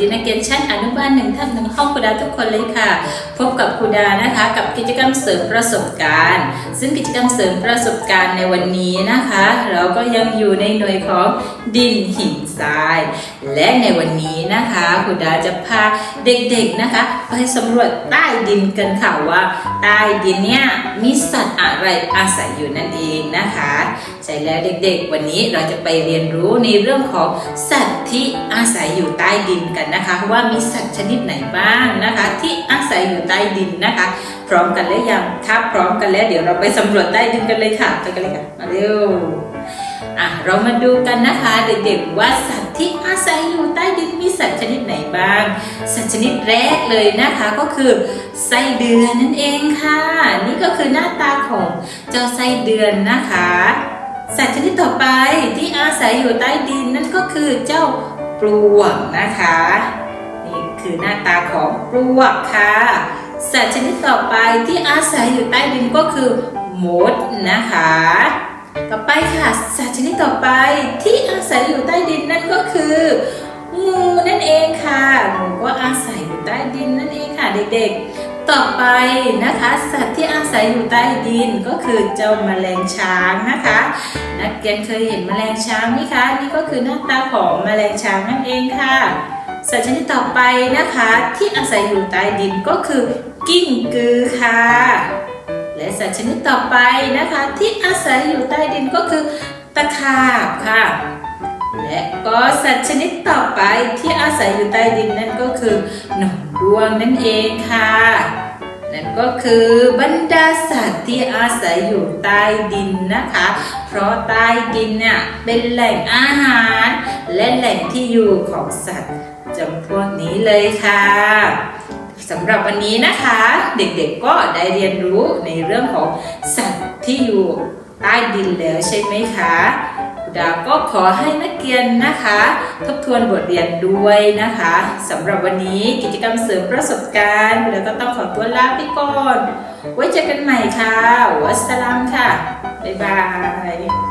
ดีนักเรียนชั้นอนุบาลหนึ่งทับหนึ่งห้องครูดาทุกคนเลยค่ะ พบกับครูดานะคะกับกิจกรรมเสริมประสบการณ์ ซึ่งกิจกรรมเสริมประสบการณ์ในวันนี้นะคะ เราก็ยังอยู่ในหน่วยของดินหินทราย และในวันนี้นะคะครูดาจะพาเด็กๆนะคะ ไปสำรวจใต้ดินกันค่ะว่า ใต้ดินเนี่ยมีสัตว์อะไรอาศัยอยู่นั่นเองนะคะใช่แล้วเด็กๆ วันนี้เราจะไปเรียนรู้ในเรื่องของสัตว์ที่อาศัยอยู่ใต้ดินกันนะคะ ว่ามีสัตว์ชนิดไหนบ้างนะคะ ที่อาศัยอยู่ใต้ดินนะคะ พร้อมกันหรือยังถ้าพร้อมกันแล้วเดี๋ยวเราไปสำรวจใต้ดินกันเลยค่ะไปกันเลยค่ะมาเร็วอะเรามาดูกันนะคะเด็กๆว่าสัตว์ที่อาศัยอยู่ใต้ดินมีสัตว์ชนิดไหนบ้าง สัตว์ชนิดแรกเลยนะคะก็คือไส้เดือนนั่นเองค่ะ นี่ก็คือหน้าตาของเจ้าไส้เดือนนะคะ สัตว์ชนิดต่อไปที่อาศัยอยู่ใต้ดินนั่นก็คือเจ้าปลวกนะคะ นี่คือหน้าตาของปลวกค่ะ สัตว์ชนิดต่อไปที่อาศัยอยู่ใต้ดินก็คือมดนะคะ ต่อไปค่ะ สัตว์ชนิดต่อไปที่อาศัยอยู่ใต้ดินนั่นก็คืองูนั่นเองค่ะงูก็อาศัยอยู่ใต้ดินนั่นเองค่ะเด็กๆ ต่อไปนะคะ สัตว์ที่อาศัยอยู่ใต้ดินก็คือเจ้าแมลงช้างนะคะ นักเรียนเคยเห็นแมลงช้างไหมคะนี่ก็คือหน้าตาของแมลงช้างนั่นเองค่ะ สัตว์ชนิดต่อไปนะคะ ที่อาศัยอยู่ใต้ดินก็คือกิ้งกือค่ะ และสัตว์ชนิดต่อไปนะคะ ที่อาศัยอยู่ใต้ดินก็คือตะขาบค่ะ และก็สัตว์ชนิดต่อไปที่อาศัยอยู่ใต้ดินนั่นก็คือหนอน ดวงนั่นเองค่ะ นั่นก็คือบรรดาสัตว์ที่อาศัยอยู่ใต้ดินนะคะ เพราะใต้ดินเนี่ยเป็นแหล่งอาหาร และแหล่งที่อยู่ของสัตว์จำพวกนี้เลยค่ะสำหรับวันนี้นะคะ เด็กๆก็ได้เรียนรู้ในเรื่องของสัตว์ที่อยู่ใต้ดินแล้วใช่ไหมคะ ดาก็ขอให้นักเรียนนะคะ ทบทวนบทเรียนด้วยนะคะสำหรับวันนี้กิจกรรมเสริมประสบการณ์แล้วก็ต้องขอตัวลาไปก่อน ไว้เจอกันใหม่ค่ะวัสสลามค่ะ บ๊ายบาย